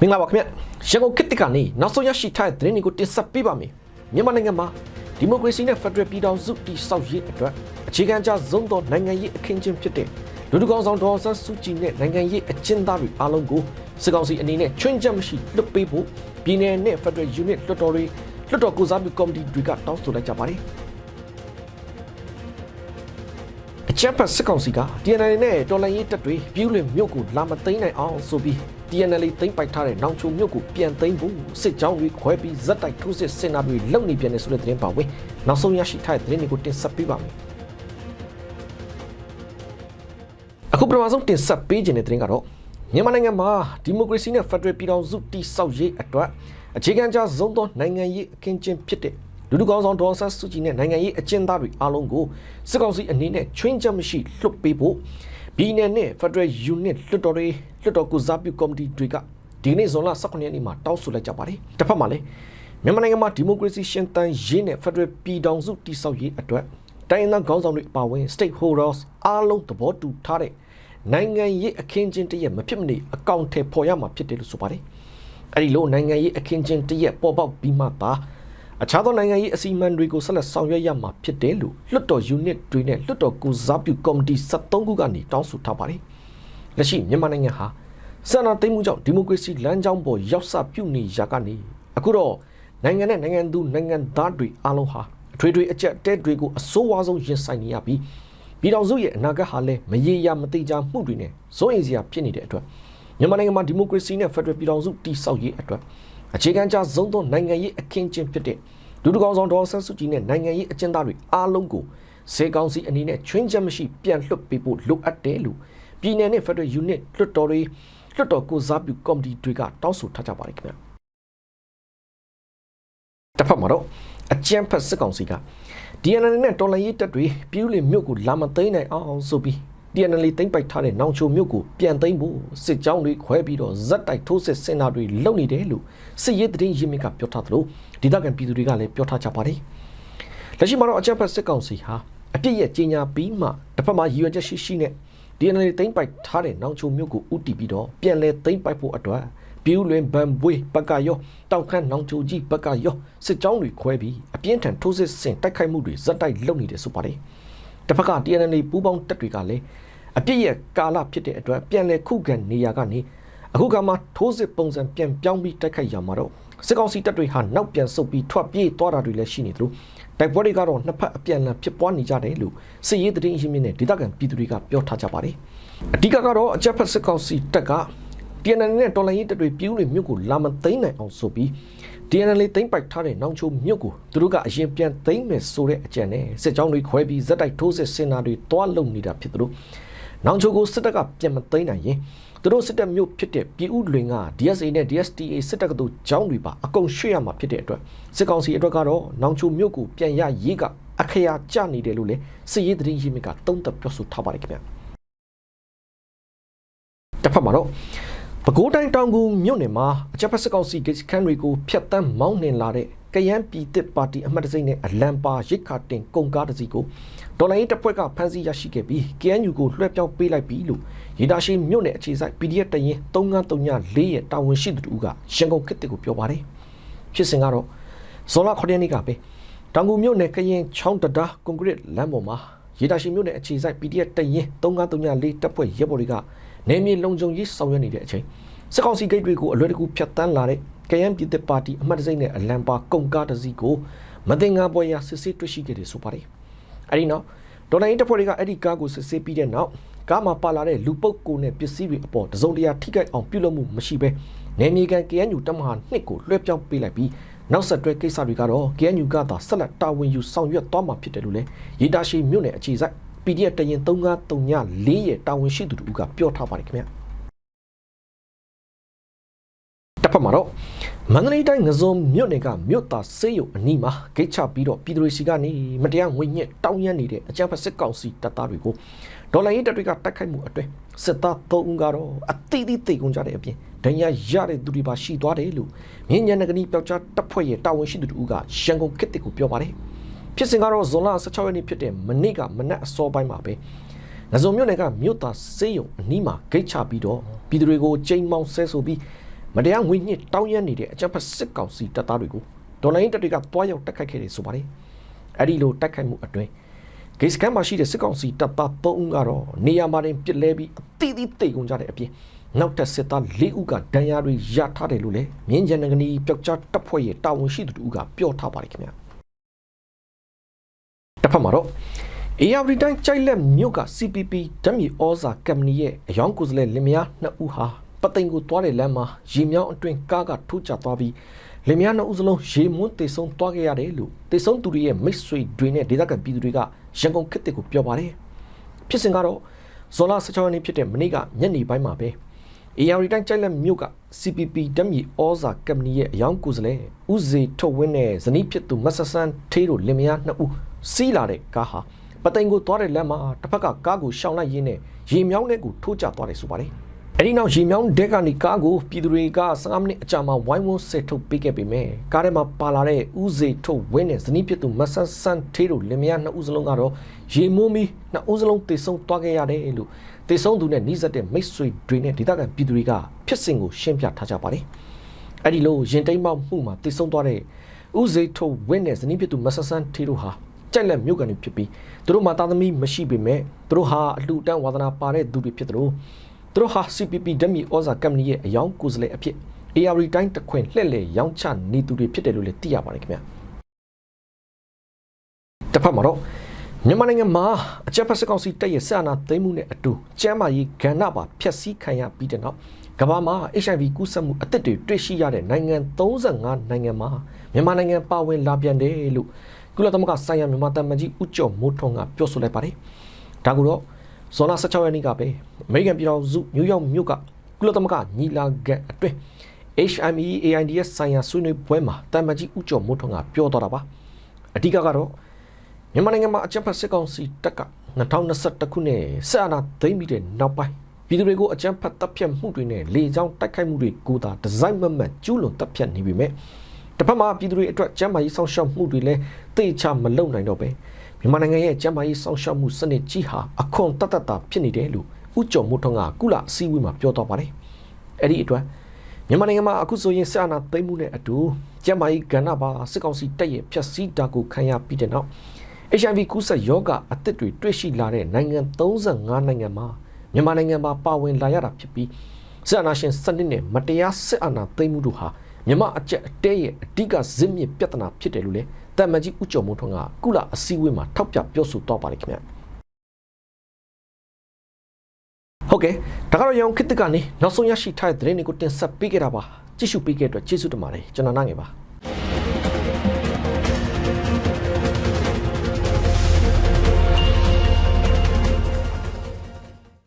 မင်္ဂလာပါခင်ဗျရန်ကုန်ခေတ်တစ်ကနေနောက်ဆုံးရရှိထားတဲ့သတင်းတွေကိုတင်ဆက်ပေးပါမယ်မြန်မာနိုင်ငံမှာဒီမိုကရေစီနဲ့ဖက်ဒရယ်ပြည်ထောင်စုတည်ဆောက်ရေးအတွက်အခြေခံကျဆုံးသောနိုင်ငံရေးအခင်းကျင်းဖြစ်တဲ့လူထုကောင်ဆောင်ဒေါ်အောင်ဆန်းစုကြည်နဲ့နိုင်ငံရေးအကျဉ်းသားတွေအားလုံးကိုစစ်ကောင်စီအနေနဲ့ချွင်းချက်မရှိလွတ်ပေးဖို့ပြည်내နဲ့ဖက်ဒရယ်ယူနစ်လွှတ်တော်တွေလွှတ်တော်ကိုစားပြုကော်မတီတွေကတောင်းဆိုလိုက်ကြပါတယ်အချက်ဖတ်စစ်ကောင်စီက TNL နဲ့တော်လိုင်းရေးတပ်တွေပြူးလွင်မြို့ကိုလာမသိမ်းနိုင်အောင်ဆိုပြီး TNL သိမ်းပိုက်ထားတဲ့နောင်ချုံမြို့ကိုပြန်သိမ်းဖို့စစ်ကြောင်းတွေခွဲပြီးဇက်တိုက်ထိုးစစ်ဆင်တာတွေလုပ်နေပြန်တယ်ဆိုတဲ့သတင်းပါဝင်နောက်ဆုံးရရှိထားတဲ့သတင်းတွေကိုတင်ဆက်ပေးပါမယ်အခုပထမဆုံးတင်ဆက်ပေးခြင်းတဲ့သတင်းကတော့မြန်မာနိုင်ငံမှာဒီမိုကရေစီနဲ့ဖက်ဒရယ်ပြည်ထောင်စုတည်ဆောက်ရေးအတွက်အခြေခံကျဆုံးသောနိုင်ငံရေးအခင်းကျင်းဖြစ်တဲ့လူလူကောင်းဆောင်ဒေါ်ဆန်းစုကြည်နဲ့နိုင်ငံရေးအကျဉ်းသားတွေအားလုံးကိုစစ်ကောင်စီအနေနဲ့ချွင်းချက်မရှိလွှတ်ပေးဖို့ပြည်내နဲ့ Federal Unit လွှတ်တော်တွေလွှတ်တော်ကုစားပြုကော်မတီတွေကဒီနေ့ဇွန်လ18ရက်နေ့မှာတောင်းဆိုလိုက်ကြပါတယ်။တစ်ဖက်မှာလည်းမြန်မာနိုင်ငံမှာဒီမိုကရေစီရှင်သန်ရေးနဲ့ Federal ပြည်ထောင်စုတည်ဆောက်ရေးအတွက်တိုင်းရင်းသားခေါင်းဆောင်တွေအပါအဝင် stakeholders အားလုံးသဘောတူထားတဲ့နိုင်ငံရေးအခင်းကျင်းတရက်မဖြစ်မနေအကောင့်ထဲပေါ်ရမှာဖြစ်တယ်လို့ဆိုပါတယ်။အဲဒီလိုနိုင်ငံရေးအခင်းကျင်းတရက်ပေါ်ပေါက်ပြီးမှသာအခြားသောနိုင်ငံရေးအစီအမံတွေကိုဆက်လက်ဆောင်ရွက်ရမှာဖြစ်တယ်လို့လွှတ်တော် unit တွေနဲ့လွှတ်တော်ကုစားပြုကော်မတီ73ခုကနေတောင်းဆိုထားပါတယ်။ လက်ရှိမြန်မာနိုင်ငံဟာစံနာသိမ်းမှုကြောင့်ဒီမိုကရေစီလမ်းကြောင်းပေါ်ရောက်စပြုနေရာကနေအခုတော့နိုင်ငံနဲ့နိုင်ငံသူနိုင်ငံသားတွေအားလုံးဟာအထွေထွေအကြက်တဲတွေကိုအစိုးအဝါဆုံးရင်ဆိုင်နေရပြီးပြည်တော်စုရဲ့အနာဂတ်ဟာလည်းမရေရာမတိကြမှုတွေနဲ့စိုးရိမ်စရာဖြစ်နေတဲ့အတွက်မြန်မာနိုင်ငံမှာဒီမိုကရေစီနဲ့ဖက်ဒရယ်ပြည်ထောင်စုတည်ဆောက်ရေးအတွက်အခြေခံကျဆုံးသောနိုင်ငံရေးအခင်းကျင်းဖြစ်တဲ့လူတကောင်ဆောင်ဒေါ်ဆန်းစုကြည်နဲ့နိုင်ငံရေးအကျဉ်းသားတွေအားလုံးကိုစေကောင်စီအနေနဲ့ချွင်းချက်မရှိပြန်လွှတ်ပေးဖို့လိုအပ်တယ်လို့ ပြည်내နဲ့ဖက်ဒရယ်ယူနစ်လွှတ်တော်တွေလွှတ်တော်ကိုစားပြုကော်မတီတွေကတောင်းဆိုထားကြပါတယ်ခင်ဗျာတစ်ဖက်မှာတော့အကြံဖက်စစ်ကောင်စီက DNL နဲ့တော်လိုင်းရေးတပ်တွေပြည်ဦးလင်မြို့ကိုလာမသိမ်းနိုင်အောင်ဆိုပြီး DNL သိမ်းပိုက်ထားတဲ့နောင်ချိုမြို့ကိုပြန်သိမ်းဖို့စစ်ကြောင်းတွေခွဲပြီးတော့ဇက်တိုက်ထိုးစစ်ဆင်တာတွေလုပ်နေတယ်လို့စစ်ရေးသတင်းရင်းမြစ်ကပြောထားသလိုဒေသခံပြည်သူတွေကလည်းပြောထားကြပါတယ်လက်ရှိမှာတော့အကြံဖက်စစ်ကောင်စီဟာအပြစ်ရဲ့ကြီးညာပြီးမှတစ်ဖက်မှာရည်ရွယ်ချက်ရှိရှိနဲ့ DNL သိမ်းပိုက်ထားတဲ့နောင်ချိုမြို့ကိုဥတီပြီးတော့ပြန်လဲသိမ်းပိုက်ဖို့အတွက်ပြူးလွင်ဗန်ဘွေဘက်ကရောတောက်ခန့်နောင်ချိုကြီးဘက်ကရောစစ်ကြောင်းတွေခွဲပြီးအပြင်းထန်ထိုးစစ်ဆင်တိုက်ခိုက်မှုတွေဇက်တိုက်လုပ်နေတယ်ဆိုပါတယ်တစ်ဖက်က TNL ပူးပေါင်းတပ်တွေကလည်းအပြစ်ရဲ့ကာလဖြစ်တဲ့အတွက်ပြန်လဲခုခံနေရကနေအခုကမှထိုးစစ်ပုံစံပြန်ပြောင်းပြီးတိုက်ခိုက်ရမှာတော့ စစ်ကောင်စီတပ်တွေဟာနောက်ပြန်ဆုတ်ပြီးထွက်ပြေးသွားတာတွေလည်းရှိနေသလိုတိုက်ပွဲတွေကတော့နှစ်ဖက်အပြန်အလှန်ဖြစ်ပွားနေကြတယ်လို့စစ်ရေးသတင်းရင်းမြစ်နဲ့ဒေသခံပြည်သူတွေကပြောထားကြပါတယ်အဓိကကတော့အကြက်ဖက်စစ်ကောင်စီတပ်က TNL နဲ့တော်လိုင်းရေးတပ်တွေပြူးတွေမြို့ကိုလာမသိမ်းနိုင်အောင်ဆိုပြီး TNL သိမ်းပိုက်ထားတဲ့နောင်ချိုမြို့ကိုသူတို့ကအရင်ပြန်သိမ်းမယ်ဆိုတဲ့အကြံနဲ့စစ်ကြောင်းတွေခွဲပြီးဇက်တိုက်ထိုးစစ်ဆင်တာတွေတွားလုံနေတာဖြစ်သလိုနောင်ချိုကိုစစ်တပ်ကပြန်မသိမ်းနိုင်ရင် သူတို့စစ်တပ်မျိုးဖြစ်တဲ့ပြည်ဦးလွင်က DSA နဲ့ DSTA စစ်တပ်ကတို့ကြောင်းတွေပါအကုန်ရွှေ့ရမှာဖြစ်တဲ့အတွက်စစ်ကောင်စီအတွက်ကတော့နောင်ချိုမြို့ကိုပြန်ရရေးကအခရာကျနေတယ်လို့လည်းစစ်ရေးသတင်းရင်းမြစ်ကတုံ့တက်ပြောဆိုထားပါတယ်ခင်ဗျတစ်ဖက်မှာတော့ပဲခူးတိုင်းတောင်ကူမြို့နယ်မှာအကြပ်ဖက်စစ်ကောင်စီဂိတ်ခန်းတွေကိုဖျက်ဆီးမောင်းနှင်လာတဲ့ကယန်းပြည်တစ်ပါတီအမှတ်တစိမ့်နဲ့အလံပါရိတ်ခါတင်ကုန်ကားတစ်စီးကို ဒေါ်လာရေးတပ်ဖွဲ့ကဖမ်းဆီးရရှိခဲ့ပြီး KNU ကိုလွှဲပြောင်းပေးလိုက်ပြီလို့ရေဒါရှိမြို့နယ်အခြေစိုက် PDF တရင်3934ရဲ့တာဝန်ရှိသူတို့ကရန်ကုန်ခေတ်ကိုပြောပါတယ်ဖြစ်စဉ်ကတော့ဇော်လ9ရက်နေ့ကပဲတောင်ကူမြို့နယ်ကရင်ချောင်းတဒါကွန်ကရစ်လမ်းပေါ်မှာရေဒါရှိမြို့နယ်အခြေစိုက် PDF တရင်3934တပ်ဖွဲ့ရဲဘော်တွေကနေမြေလုံခြုံရေးဆောင်ရွက်နေတဲ့အချိန်စစ်ကောင်စီဂိတ်တွေကိုအလွယ်တကူဖျက်ဆီးလာတဲ့ကယန်းပြည်သက်ပါတီအမှတ်တစိမ့်နဲ့အလံပါကုန်ကားတစ်စီးကိုမတင်ငါပွဲရစစ်ဆေးတွေ့ရှိခဲ့တယ်ဆိုပါတယ်။ အဲဒီနောက်ဒေါ်လာရင်တပ်ဖွဲ့တွေကအဲ့ဒီကားကိုစစ်ဆေးပြီးတဲ့နောက်ကားမှာပါလာတဲ့လူပုတ်ကိုနဲ့ပစ္စည်းတွေအပေါ်တစုံတရာထိခိုက်အောင်ပြုလုပ်မှုမရှိဘဲနယ်မြေကန် KNU တပ်မဟာနှစ်ကိုလွှဲပြောင်းပေးလိုက်ပြီးနောက်ဆက်တွဲကိစ္စတွေကတော့ KNU ကသာဆက်လက်တာဝန်ယူဆောင်ရွက်သွားမှာဖြစ်တယ်လို့လည်းရေတာရှိမြို့နယ်အခြေစိုက် PDF တရင်3934ရဲ့တာဝန်ရှိသူတို့ကပြောထားပါတယ်ခင်ဗျာတစ်ဖက်မှာတော့ မန္တလေးတိုင်းငစုံမြို့နယ်ကမြို့သားစေးရုံအနီးမှာဂိတ်ချပြီးတော့ပြည်သူတွေစီကနေမတရားငွေညက်တောင်းရမ်းနေတဲ့အကြမ်းဖက်စစ်ကောင်စီတပ်သားတွေကိုဒေါ်လာရေးတပ်တွေကတိုက်ခိုက်မှုအတွင်းစစ်သား၃ဦးကတော့အတိအသီးတိတ်ကုန်ကြတဲ့အပြင်ဒဏ်ရာရတဲ့သူတွေပါရှိသွားတယ်လို့မြင်းညံနဂနီပျောက်ကြားတပ်ဖွဲ့ရဲ့တာဝန်ရှိသူတို့ကရန်ကုန်ခေတ်တစ်ကိုပြောပါတယ်ဖြစ်စဉ်ကတော့ဇွန်လ16ရက်နေ့ဖြစ်တဲ့မနေ့ကမနက်အစောပိုင်းမှာပဲငစုံမြို့နယ်ကမြို့သားစေးရုံအနီးမှာဂိတ်ချပြီးတော့ပြည်သူတွေကိုချိန်မောင်းဆဲဆိုပြီး မတရားငွေညှစ်တောင်းရနေတဲ့အကြမ်းဖက်စစ်ကောင်စီတပ်သားတွေကိုဒေါ်လာရင်းတပ်တွေကတွားရောက်တိုက်ခိုက်ခဲ့တယ်ဆိုပါတယ်အဲ့ဒီလိုတိုက်ခိုက်မှုအတွင်းဂိတ်စကန်မှာရှိတဲ့စစ်ကောင်စီတပ်သား၃ဦးကတော့နေရာမှာတင်ပြစ်လဲပြီးအတိအသီးတိတ်ကုန်ကြတဲ့အပြင်နောက်ထပ်စစ်သား၄ဦးကဒဏ်ရာတွေရထားတယ်လို့လည်းမြင်းကျန်ငနီပျောက်ကြားတပ်ဖွဲ့ရဲ့တာဝန်ရှိသူတို့ကပြောထားပါတယ်ခင်ဗျာတစ်ဖက်မှာတော့ ARD တိုင်းကြိုက်လက်မြို့က CPP ဓာတ်မြေဩဇာကမ္ပဏီရဲ့အယောင်ကိုယ်စားလှယ်လင်မယားနှစ်ဦးဟာ ပသိမ်ကိုသွားတဲ့လမ်းမှာရေမြောင်းအတွင်ကားကထိုးကျသွားပြီးလင်မယားနှစ်ဦးစလုံးရေမွန်းတေဆုံးသွားခဲ့ရတယ်လို့တေဆုံးသူတွေရဲ့မိတ်ဆွေတွေနဲ့ဒေသခံပြည်သူတွေကရန်ကုန်ခေတ်တစ်ကိုပြောပါတယ်ဖြစ်စဉ်ကတော့ဇော်လာ16ရက်နေ့ဖြစ်တဲ့မနေ့ကညနေပိုင်းမှာပဲ AR တိုင်းကြိုက်လက်မြို့က CPP ဓာတ်မြေဩဇာကမ္ပဏီရဲ့အယောင်ကိုယ်စားလှယ်ဦးစေထုတ်ဝင်းနဲ့ဇနီးဖြစ်သူမဆဆန်းထေးတို့လင်မယားနှစ်ဦးစီးလာတဲ့ကားဟာပသိမ်ကိုသွားတဲ့လမ်းမှာတစ်ဖက်ကကားကိုရှောင်လိုက်ရင်းနဲ့ရေမြောင်းတဲ့ကိုထိုးကျသွားတယ်ဆိုပါတယ်။ အဲဒီနောက်ရေမြောင်းတဲ့ကနေကားကိုပြည်သူတွေက15မိနစ်အကြာမှာဝိုင်းဝန်းဆစ်ထုတ်ပေးခဲ့ပေမဲ့ကားထဲမှာပါလာတဲ့ဦးစေထုတ်ဝင်းနဲ့ဇနီးဖြစ်သူမဆဆန်းထေးတို့လင်မယားနှစ်ဦးစလုံးကတော့ရေမိုးမီနှစ်ဦးစလုံးတေဆုံးသွားခဲ့ရတယ်လို့တေဆုံးသူနဲ့နှိစက်တဲ့မိတ်ဆွေတွေနဲ့ဒေသခံပြည်သူတွေကဖြစ်စဉ်ကိုရှင်းပြထားကြပါတယ်။အဲဒီလိုရင်တိမ်မောက်မှုမှာတေဆုံးသွားတဲ့ဦးစေထုတ်ဝင်းနဲ့ဇနီးဖြစ်သူမဆဆန်းထေးတို့ဟာကြိုက်လက်မြို့ကနေဖြစ်ပြီးသူတို့မှာသားသမီးမရှိပေမဲ့သူတို့ဟာအလှူတန်းဝါသနာပါတဲ့သူတွေဖြစ်တယ်လို့ သူတို့ဟာ CPP ဓာတ်မြေဩဇာကမ္ပဏီရဲ့အယောင်ကိုယ်စားလှယ်အဖြစ် AR တိုင်းတခွင်လှည့်လည်ရောင်းချနေသူတွေဖြစ်တယ်လို့လည်းသိရပါတယ်ခင်ဗျာတစ်ဖက်မှာတော့မြန်မာနိုင်ငံမှာအကြက်ဖက်စကောင်စီတက်ရဲ့ဆက်အာဏာသိမ်းမှုနဲ့အတူကျမ်းမာရေးကဏ္ဍပါဖျက်ဆီးခံရပြီးတဲ့နောက်ကမ္ဘာမှာ HIV ကူးစက်မှုအသစ်တွေတွေ့ရှိရတဲ့နိုင်ငံ35နိုင်ငံမှာမြန်မာနိုင်ငံပါဝင်လာပြန်တယ်လို့ကုလသမဂ္ဂဆိုင်ရာမြန်မာတမန်ကြီးဦးကျော်မိုးထွန်းကပြောဆိုလိုက်ပါတယ်။ဒါကတော့ ဇွန်လ16ရက်နေ့ကပဲအမေရိကန်ပြည်ထောင်စုနယူးယောက်မြို့ကကုလသမဂ္ဂညီလာခံအတွင်း HME AIDS ဆိုင်ရာဆွေးနွေးပွဲမှာတမန်ကြီးဦးကျော်မိုးထွန်းကပြောသွားတာပါ။အဓိကကတော့မြန်မာနိုင်ငံမှာအကြမ်းဖက်စစ်ကောင်စီတပ်က2021ခုနှစ်ဆက်အာဏာသိမ်းပြီးတဲ့နောက်ပိုင်းပြည်သူတွေကိုအကြမ်းဖက်တပ်ဖြတ်မှုတွေနဲ့လေကြောင်းတိုက်ခိုက်မှုတွေကိုသာဒီဇိုင်းမမတ်ကျူးလွန်တပ်ဖြတ်နေပြီမဲ့တစ်ဖက်မှာပြည်သူတွေအတွက်ကျန်းမာရေးစောင့်ရှောက်မှုတွေလည်းသိချမလုပ်နိုင်တော့ပဲ မြန်မာနိုင်ငံရဲ့ကျန်းမာရေးစောင့်ရှောက်မှုစနစ်ကြီးဟာအခွန်တတ်တတ်တာဖြစ်နေတယ်လို့ဥကြုံမှုထုံးကကုလအစည်းအဝေးမှာပြောတော့ပါတယ်အဲ့ဒီအတွက်မြန်မာနိုင်ငံမှာအခုဆိုရင်ဆအာနာသိမ်းမှုနဲ့အတူကျန်းမာရေးကဏ္ဍပါစစ်ကောင်စီတပ်ရဲ့ဖျက်ဆီးတာကိုခံရပြီးတဲ့နောက် HIV ကူးစက်ရောဂါအသစ်တွေတွေ့ရှိလာတဲ့နိုင်ငံ35နိုင်ငံမှာမြန်မာနိုင်ငံမှာပါဝင်လာရတာဖြစ်ပြီးစစ်အာဏာရှင်စနစ်နဲ့မတရားစစ်အာဏာသိမ်းမှုတို့ဟာမြန်မာအကြက်အတဲရဲ့အဓိကဇစ်မြစ်ပြဿနာဖြစ်တယ်လို့လည်း တမန်ကြီးဦးကျော်မိုးထွန်းကကုလအစည်းအဝေးမှာထောက်ပြပြောဆိုတော့ပါတယ်ခင်ဗျဟုတ်ကဲ့ဒါကတော့ရောင်ခစ်တကနေနောက်ဆုံးရရှိထားတဲ့သတင်းတွေကိုတင်ဆက်ပေးခဲ့တာပါကြည့်ရှုပေးခဲ့တဲ့အတွက်ကျေးဇူးတင်ပါတယ်ကျွန်တော်နိုင်ငယ်ပါ